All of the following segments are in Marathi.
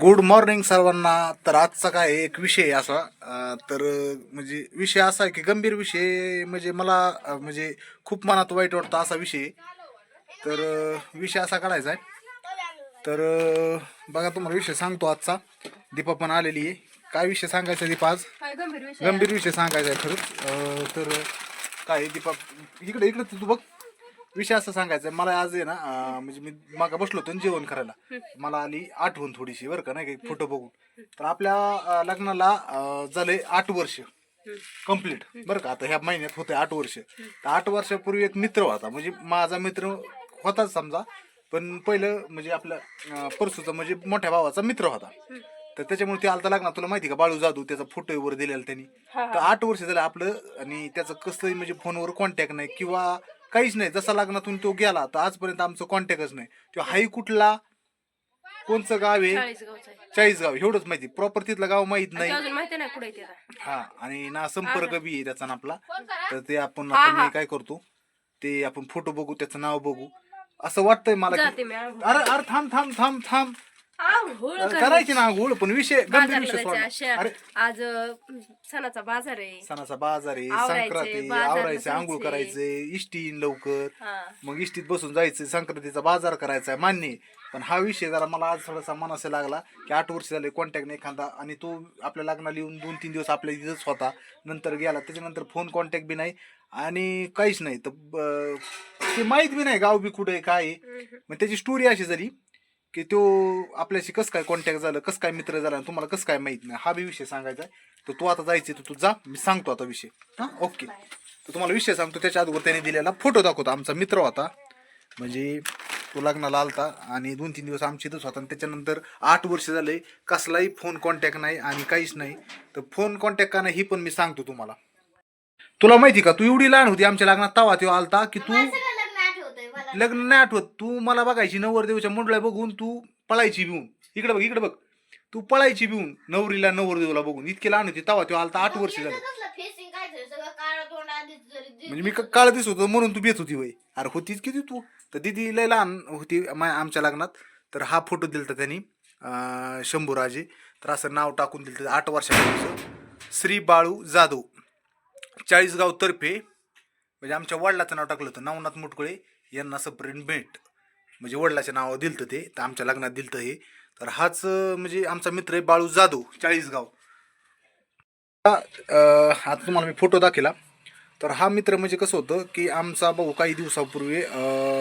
गुड मॉर्निंग सर्वांना. तर आजचा काय एक विषय आहे असा. तर म्हणजे विषय असा आहे की गंभीर विषय म्हणजे मला म्हणजे खूप मनात वाईट वाटतं असा विषय. तर विषय असा काढायचा आहे. तर बघा तुम्हाला विषय सांगतो आजचा. दीपा पण आलेली आहे. काय विषय सांगायचा दीपा आज? गंभीर विषय सांगायचा आहे खरंच. तर काय दीपा? इकडे इकडे तू बघ. विषय असं सांगायचा. मला आज आहे ना अं, म्हणजे मी मागं बसलो होतो ना जेवण करायला. मला आली आठवण थोडीशी बरं का नाही का फोटो बघून. तर आपल्या अं, लग्नाला अं, झाले आठ वर्ष कंप्लीट बरं का. आता ह्या महिन्यात होते आठ वर्ष. तर आठ वर्षापूर्वी एक मित्र होता म्हणजे माझा मित्र होताच समजा पण पहिलं म्हणजे आपल्या अं, परसूचा म्हणजे मोठ्या भावाचा मित्र होता. तर त्याच्यामुळे ते आलता लागणार तुला माहिती का बाळू जाधव त्याचा फोटो वर दिलेला त्यांनी. तर आठ वर्ष झालं आपलं आणि त्याचं कसंही म्हणजे फोनवर कॉन्टॅक्ट नाही किंवा काहीच नाही. जसा लग्नातून तो गेला तर आजपर्यंत आमचं कॉन्टॅक्टच नाही. तो हाई कुठला? कोणचं गाव आहे? चाळीसगाव. एवढंच माहिती. प्रॉपर तिथलं गाव माहीत नाही. माहिती कुठे हा आणि ना संपर्क बी आहे त्याचा ना आपला. तर ते आपण हा. काय करतो ते आपण फोटो बघू त्याचं नाव बघू. असं वाटतंय मला की. अरे अरे थांब थांब थांब थांब. आंघोळ करायची. करायची ना गोळ पण विषय गंभीर बाजारला विषय जायचं सोडला अशा- अरे आज अं, सणाचा बाजार आहे सणाचा बाजार आहे आवरायचे, संक्रांती बाजारला आवरायचे आंघोळ जायचे. करायचे इष्टी येईन लवकर हा मग इष्टीत बसून जायचं संक्रांतीचा बाजार करायचा आहे मान्य आहे. पण हा विषय जरा मला आज थोडासा मनासा लागला की आठ वर्ष झाले कॉन्टॅक्ट नाही एखादा आणि तो आपल्या लग्नाला येऊन दोन तीन दिवस आपल्या इथंच होता नंतर गेला त्याच्यानंतर फोन कॉन्टॅक्ट बी नाही आणि काहीच नाही तर ब- ते माहीत बी नाही गाव बी कुठे काय आहे. मग त्याची स्टोरी अशी झाली की तो आपल्याशी कसं काय कॉन्टॅक्ट झालं कसं काय मित्र झाला आणि तुम्हाला कसं काय माहीत नाही. हा बी विषय सांगायचा आहे तर तू आता जायचे तर तू जा मी सांगतो आता विषय. हां? ओके तर तुम्हाला विषय सांगतो त्याच्या अगोदर त्याने दिलेला फोटो दाखवतो. आमचा मित्र होता. म्हणजे तो लग्नाला आलता आणि दोन तीन दिवस आमची इथंच होता. आणि त्याच्यानंतर आठ वर्ष झाले कसलाही फोन कॉन्टॅक्ट नाही आणि काहीच नाही. तर फोन कॉन्टॅक्ट का नाही ही पण मी सांगतो तुम्हाला. तुला माहिती का तू एवढी लहान होती आमच्या लग्नात तवा तेव्हा आलता की तू लग्न नाही आठवत. तू मला बघायची नवरदेवच्या मुंडल्या बघून तू पळायची भिवून इकडे बघ इकडे बघ. तू पळायची भिवून नवरीला नवरदेवला बघून. इतकी लहान होती तवा तो आलता आठ वर्ष झाले. फेसिंग काय झालं? सगळं काळं तोंड आधीच जरी दि- म्हणजे मी क- काळ दिसत होतो म्हणून तू बेत होती वय. अरे होतीच किती तू तर दिदी लय लहान होती मा- आमच्या लग्नात. तर हा फोटो दिलता त्यांनी अं, शंभूराजे. तर असं नाव टाकून दिलं आठ वर्षापूर्वीचं. श्री बाळू जाधव. चाळीसगाव तर्फे म्हणजे आमच्या वडिलाचं नाव टाकलं होतं नवनाथ मुटकुळे. यांना सप्रेंट भेट. म्हणजे वडिलाच्या नावावर दिलं ते तर आमच्या लग्नात दिलतं हे. तर हाच म्हणजे आमचा मित्र आहे बाळू जाधव चाळीसगाव. आता तुम्हाला मी फोटो दाखिला तर हा मित्र म्हणजे कसं होतं की आमचा भाऊ काही दिवसापूर्वी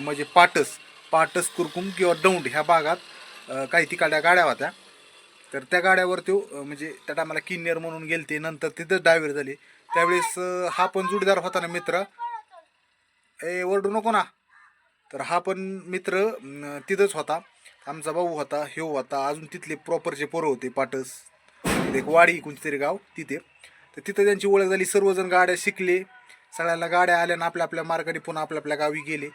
म्हणजे पाटस पाटस कुरकुम किंवा दौंड ह्या भागात काही तिकडल्या गाड्या होत्या. तर त्या गाड्यावर तो म्हणजे त्या टायमाला किन्नर म्हणून गेलते नंतर तिथंच डायव्हर झाले. त्यावेळेस हा पण जोडीदार होता ना मित्र. ए ओरडू नको ना. तर हा पण मित्र तिथंच होता. आमचा भाऊ होता ह्यो होता. अजून तिथले प्रॉपरचे पोरं होते पाटस एक वाडी कोणती तरी गाव तिथे. तर तिथं त्यांची ओळख झाली सर्वजण गाड्या शिकले. सगळ्यांना गाड्या आल्या आणि आपल्या आपल्या मार्गाने पुन्हा आपल्या आपल्या गावी गेले.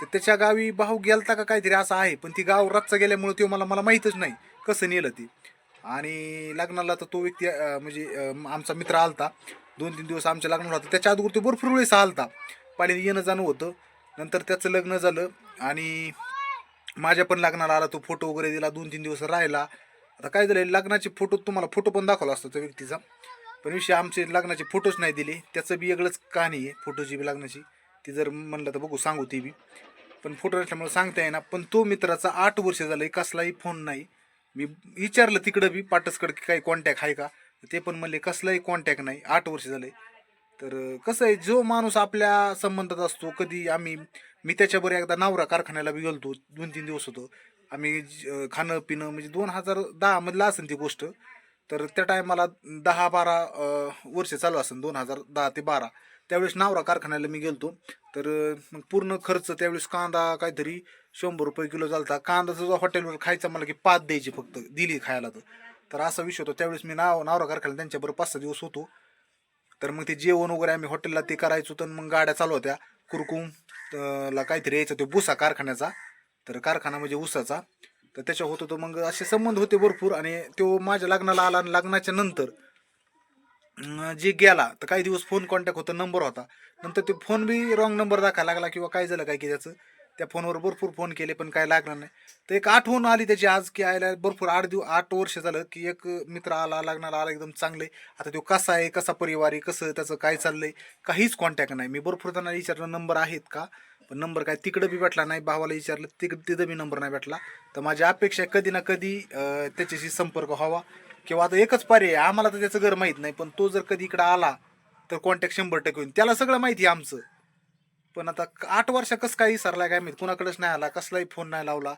तर त्याच्या गावी भाऊ गेलता का काहीतरी असं आहे पण ती गाव रच्चा गेल्यामुळे ते मला मला माहीतच नाही कसं नेलं ते. आणि लग्नाला तर तो व्यक्ती म्हणजे आमचा मित्र आलता. दोन तीन दिवस आमच्या लग्नाला होता. त्याच्या अगोदर तो भरपूर वेळेस आलता. पाणी येणं जाणं होतं. नंतर त्याचं लग्न झालं आणि माझ्या पण लग्नाला आला तो फोटो वगैरे दिला दोन तीन दिवस राहिला. आता काय झालं लग्नाचे फोटो तुम्हाला फोटो पण दाखवला असतो त्या व्यक्तीचा. पण विषय आमचे लग्नाचे फोटोच नाही दिले. त्याचं बी वेगळंच कहाणी आहे फोटोची बी लग्नाची. ती जर म्हणलं तर बघू सांगू ती बी. पण फोटो नसल्यामुळे सांगता येईना. पण तो मित्राचा आठ वर्ष झालं कसलाही फोन नाही. मी विचारलं तिकडं बी पाटसकडं की काही कॉन्टॅक्ट आहे का? ते पण म्हणले कसलाही कॉन्टॅक्ट नाही. आठ वर्ष झालं तर कसं आहे जो माणूस आपल्या संबंधात असतो कधी आम्ही मी त्याच्याबरोबर एकदा नावरा कारखान्याला बी गेलतो दोन तीन दिवस होतो. आम्ही खाणं पिणं म्हणजे दोन हजार दहामधला असेल ती गोष्ट. तर त्या टायमाला दहा बारा वर्ष चालू असेल दोन हजार दहा ते बारा. त्यावेळेस नावरा कारखान्याला मी गेलतो. तर मग पूर्ण खर्च त्यावेळेस कांदा काहीतरी शंभर रुपये किलो चालता कांदा जो हॉटेलवर खायचा मला की पाच द्यायची फक्त दिली खायला तर. तर असा विषय होता. त्यावेळेस मी नाव नावरा कारखान्याला त्यांच्याबरोबर पाच सहा दिवस होतो. तर मग ते जेवण वगैरे आम्ही हॉटेलला ते करायचो तर मग गाड्या चालू होत्या. कुरकुम ला काहीतरी यायचं ते भुसा कारखान्याचा. तर कारखाना म्हणजे ऊसाचा. तर त्याच्या होत होतं मग असे संबंध होते भरपूर आणि तो माझ्या लग्नाला आला आणि लग्नाच्या नंतर जे गेला तर काही दिवस फोन कॉन्टॅक्ट होता नंबर होता. नंतर ते फोन बी रॉंग नंबर दाखवायला लागला किंवा काय झालं काय की त्याचं. त्या फोनवर भरपूर फोन केले पण काय लागणार नाही. तर एक आठवण आली त्याची आज की आयला भरपूर आठ दिवस आठ वर्ष झालं की एक मित्र आला लागणार आला एकदम चांगले. आता तो कसा आहे कसा परिवार आहे कसं त्याचं काय चाललंय काहीच कॉन्टॅक्ट नाही. मी भरपूर त्यांना विचारलं नंबर आहेत का? पण नंबर काय तिकडं बी भेटला नाही. भावाला विचारलं तिकडं तिथं बी नंबर नाही भेटला. तर माझी अपेक्षा आहे कधी ना कधी त्याच्याशी संपर्क व्हावा. किंवा आता एकच पर्याय आहे, आम्हाला तर त्याचं घर माहीत नाही पण तो जर कधी इकडं आला तर कॉन्टॅक्ट शंभर टक्के होईल. त्याला सगळं माहिती आहे आमचं. पण आता आठ वर्ष कसं काय विसरलाय काय माहीत? कुणाकडेच नाही आला कसलाही फोन नाही लावला.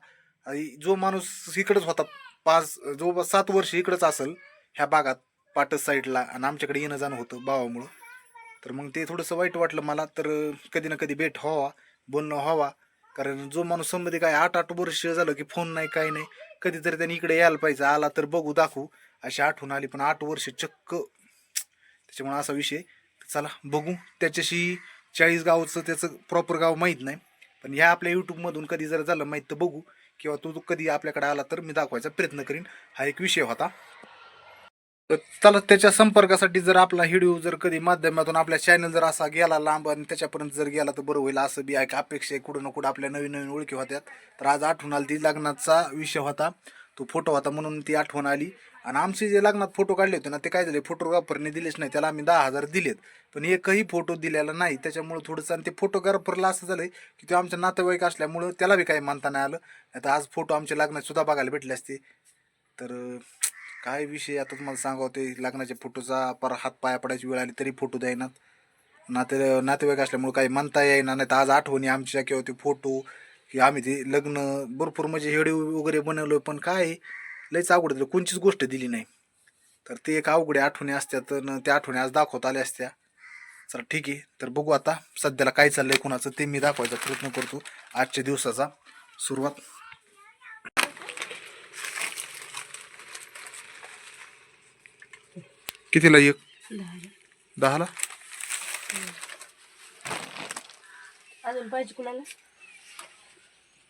जो माणूस इकडंच होता पाच जो सात वर्ष इकडंच असेल ह्या भागात पाटस साईडला आणि आमच्याकडे येणं जाणं होतं भावामुळं. तर मग ते थोडंसं वाईट वाटलं मला तर कधी ना कधी भेट व्हावा बोलणं व्हावा. कारण जो माणूस संबंधी काय आठ आठ वर्ष झालं की फोन नाही काही नाही कधीतरी त्यांनी इकडे यायला पाहिजे आला तर बघू दाखवू. अशी आठवण आली पण आठ वर्ष चक्क त्याच्यामुळे असा विषय. चला बघू त्याच्याशी चाळीस गावचं त्याचं प्रॉपर गाव माहीत नाही. पण ह्या आपल्या यूट्यूबमधून कधी जर झालं माहीत तर बघू. किंवा तो कधी आपल्याकडे आला तर मी दाखवायचा प्रयत्न करीन. हा एक विषय होता. तर चला त्याच्या संपर्कासाठी जर आपला व्हिडिओ जर कधी माध्यमातून आपल्या चॅनल जर असा गेला लांब आणि त्याच्यापर्यंत जर गेला तर बरं होईल. असं बी आहे का अपेक्षा आहे कुठं ना कुठं आपल्या नवीन नवीन ओळखी होत्यात. तर आज आठवण आली ती लग्नाचा विषय होता. तो फोटो होता म्हणून ती आठवण आली. आणि आमचे जे लग्नात फोटो काढले होते ना ते काय झाले? फोटोग्राफरने दिलेच नाही त्याला आम्ही दहा हजार दिलेत. पण एकही फोटो दिलेला नाही. त्याच्यामुळं थोडंसं आणि ते फोटोग्राफरला असं झालं की ते आमच्या नातेवाईक असल्यामुळं त्याला बी काही मानता नाही आलं. आता आज फोटो आमच्या लग्नात सुद्धा बघायला भेटले असते. तर काय विषय आता तुम्हाला सांगावं ते लग्नाच्या फोटोचा पर हात पाया पडायची वेळ आली तरी फोटो द्यायनात. नाते नातेवाईक असल्यामुळं काही म्हणता येईना नाही तर आज आठवणी आमच्या किंवा ते फोटो की आम्ही ते लग्न भरपूर म्हणजे हेडे वगैरे बनवलं पण काय लयच अवघड दिलं कोणचीच गोष्ट दिली नाही. तर ते एक अवघड आठवणी असत्या तर त्या आठवणी आज दाखवता आल्या असत्या. चला ठीक आहे तर बघू आता सध्याला काय चाललंय कुणाचं ते मी दाखवायचा प्रयत्न करतो आजच्या दिवसाचा सुरुवात. कितीला एक? दहाला? अजून पाहिजे कुणाला?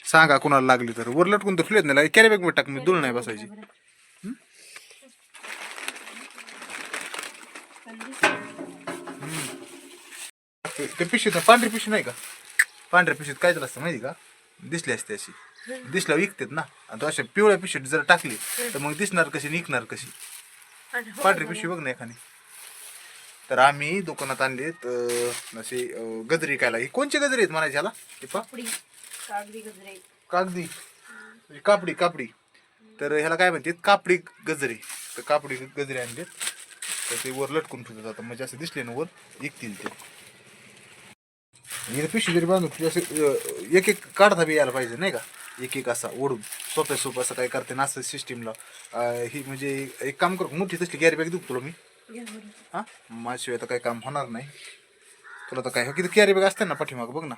सांगा कुणाला लागली तर. वर लटकून तर फ्लेत नाही कॅरी बॅग टाक मी. दुल नाही बसायची. ते ते पिशवीत पांढरी पिशवी नाही का? पांढऱ्या पिशवीत काय असतं माहिती का? दिसली असते अशी. दिसल्या विकतात ना. आणि तो अशा पिवळ्या पिशवीत जर टाकली तर मग दिसणार कशी निघणार कशी? पांढरी पिशवी बघ ना एखादी. तर आम्ही दुकानात आणलेत असे गजरी कायला ही कोणची गजरी आहेत म्हणायची ह्याला? कागदी गजरे. कागदी? म्हणजे कापडी कापडी. तर ह्याला काय म्हणतात? कापडी गजरी. तर कापडी गजरी आणलेत. तर ते वर लटकून ठेवतात आता. म्हणजे असं दिसले ना वर विकतील ते. पिशवी जरी बांधून ठेवली असं एक एक काढता बी यायला पाहिजे नाही का? एक एक असा ओढून. सोप्या सोपं असं काय करते ना असं सिस्टीमला ही म्हणजे एक काम कर मोठी तसली गॅरी बॅग देऊ तुला मी? हा? माझ्याशिवाय तर काही काम होणार नाही. तुला तर काय हो किती कॅरी बॅग असते ना पाठीमाग बघ ना.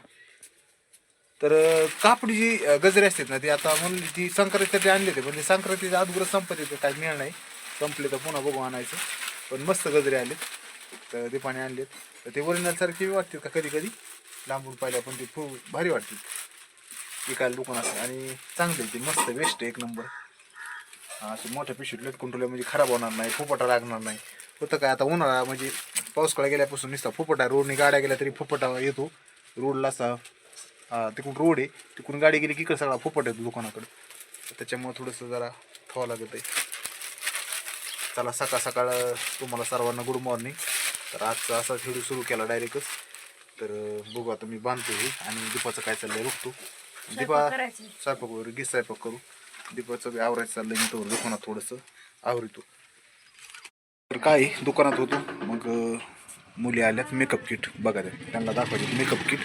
तर कापडी जी गजरे असतात ना ती आता म्हणली ती संक्रांतीसाठी आणले ते पण ते संक्रांतीच्या अगोदर संपत येते काय मिळ नाही. संपले तर पुन्हा बघू आणायचं. पण मस्त गजरे आलेत. तर ते पाणी आणलेत. तर ते ओरिजिनल सारखे वाटतात का कधी कधी? लांबून पाहिलं पण ते खूप भारी वाटते विकायला दुकान असतं. आणि चांगले ते मस्त वेस्ट एक नंबर हा, असे मोठ्या पिशवीत लटकून ठेवले म्हणजे खराब होणार नाही फुपटा लागणार नाही. होतं काय आता उन्हाळा म्हणजे पावसाळा गेल्यापासून नुसता फुपटा रोडने गाड्या गेल्या तरी फुपटा येतो. रोडला असा तिकडून रोड आहे. तिकडून गाडी गेली की इकडे सगळा फुपट येतो दुकानाकडे. त्याच्यामुळे थोडंसं जरा ठेवावं लागत आहे. चला सकाळ सकाळ तुम्हाला सर्वांना गुड मॉर्निंग तर आजचा असा व्हिडिओ सुरू केला डायरेक्टच तर बघू आता मी बांधतो हे आणि दीपाचं काय चाललंय बघतो. दीपा स्वयंपाक वगैरे घे स्वयंपाक करू. दीपाचं बी आवरायचं चाललंय मी तर दुकानात थोडंसं आवरितो. तर काय दुकानात होतो. मग मुली आल्यात मेकअप किट बघा त्या त्यांना दाखवायचे मेकअप किट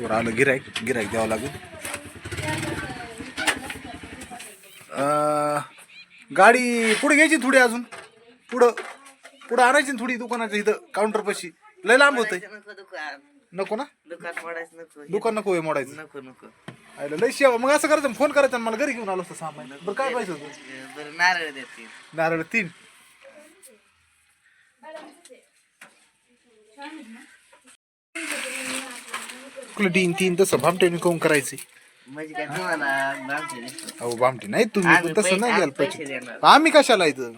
तर आलं गिराईक गिराईक द्यावं लागेल. अं, गाडी पुढे घ्यायची थोडी अजून. पुढं पुढं आणायची थोडी दुकानाच्या इथं काउंटरपाशी लय लांब होतंय. नको ना? दुकान नको. दुकान नको आहे मोडायचं. नको नको. आयला लय शेवा. मग असं करायचं फोन करायचा आणि मला घरी घेऊन आलो असतं सामान बरं काय पाहिजे होतं? बरं नारळ देते. नारळ तीन. कुठलं तीन तीन तसं भामटेने कोण करायचे. म्हणजे काय तुम्हाला बामटे देतो. अहो भामटे नाही तुम्ही आम्ही तसं नाही द्यायला आम्ही पैसे पाहिजे. देणार. आम्ही कशाला इथं?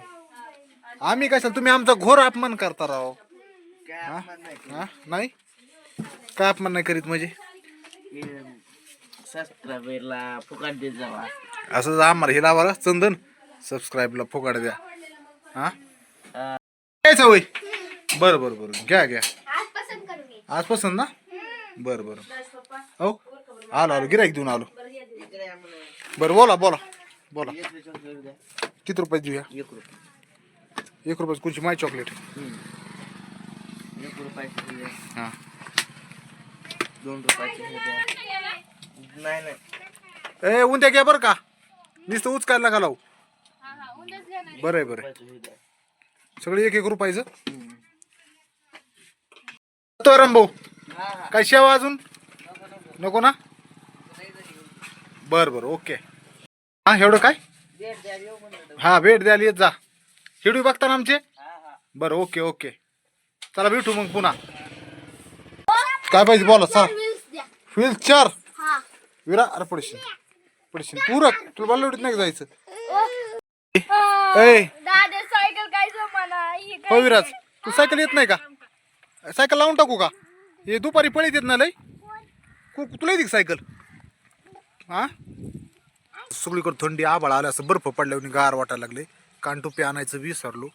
आम्ही कशाला? तुम्ही आमचा घोर अपमान करता राव. काय अपमान नाही केला. हा? नाही? काय अपमान नाही करीत म्हणजे? सबस्क्राईबरला फुकाट देत जावा. असं जा आम्हाला हे लावा चंदन. सबस्क्राईबला फुकाड द्या. हा? घ्यायचं वय बरं बरं बरं. घ्या घ्या. आज पसंत ना? बरं बरं. हो? आलो आलो. गिराईक देऊन आलो. बरं बोला बोला बोला. किती रुपये देऊया? एक रुपये. एक रुपयाची माय चॉकलेट. एक रुपयाचे हां. दोन रुपयाचे द्या नाही नाही. ए उद्या घ्या बरं का. नुसतं उचकायला नका लावू. बरं आहे बरं सगळे एक एक रुपयाचं. तो भाऊ काय शेवा अजून? नको ना? बरं बरं ओके. हा एवढं काय? हा भेट द्यायला येत जा. व्हिडिओ बघता ना आमचे? बरं ओके ओके. चला भेटू मग पुन्हा. काय पाहिजे बोला व्हील चार हा विरा अरे पडशील. पडशील. पूरक तुला बालवडीत नाही जायचं? ए. हो विराज तू सायकल येत नाही का? सायकल लावून टाकू का? हे दुपारी पळीत येत ना लय? कु- तुला येते सायकल? हा? सगळीकडे थंडी आभाळ आलं असं बर्फ पडल्यावर गार वाटायला लागले. कानटोपी आणायचं विसरलो.